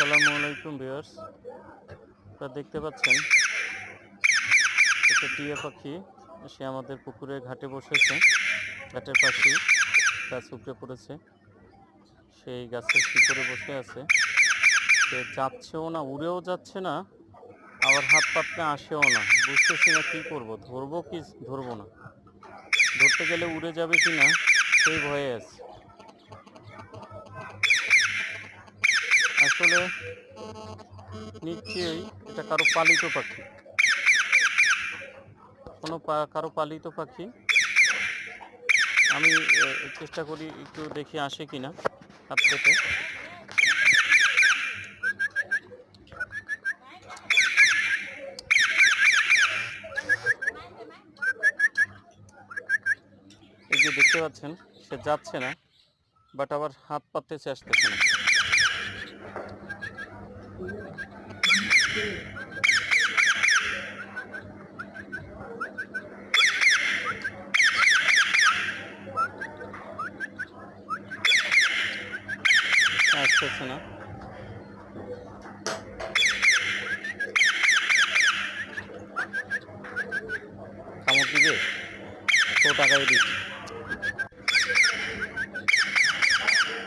আসসালামু আলাইকুম ভিউয়ার্স। আপনারা দেখতে পাচ্ছেন, একটা টিয়া পাখি, সে আমাদের পুকুরে ঘাটে বসেছে। ঘাটের পাশেই গাছ উপড়ে পড়েছে। সেই গাছের শিকড়ে বসে আছে। সে যাচ্ছেও না, উড়েও যাচ্ছে না, আবার হাত পাতলে আসেও না। বুঝতেছি না কী করব, ধরবো কি, ধরবো না। ধরতে গেলে উড়ে যাবে কি না সেই ভয়ে আছে। আসলে নিশ্চয়ই এটা কারও পালিত পাখি। কোনো কারও পালিত পাখি। আমি চেষ্টা করি একটু দেখি আসে কিনা হাত পেতে এই যে দেখতে পাচ্ছেন, সে যাচ্ছে না, বাট আবার হাত পাততে চেষ্টাছে না। আসতেছে না কামড় দিবে তো টাকাই দিচ্ছি।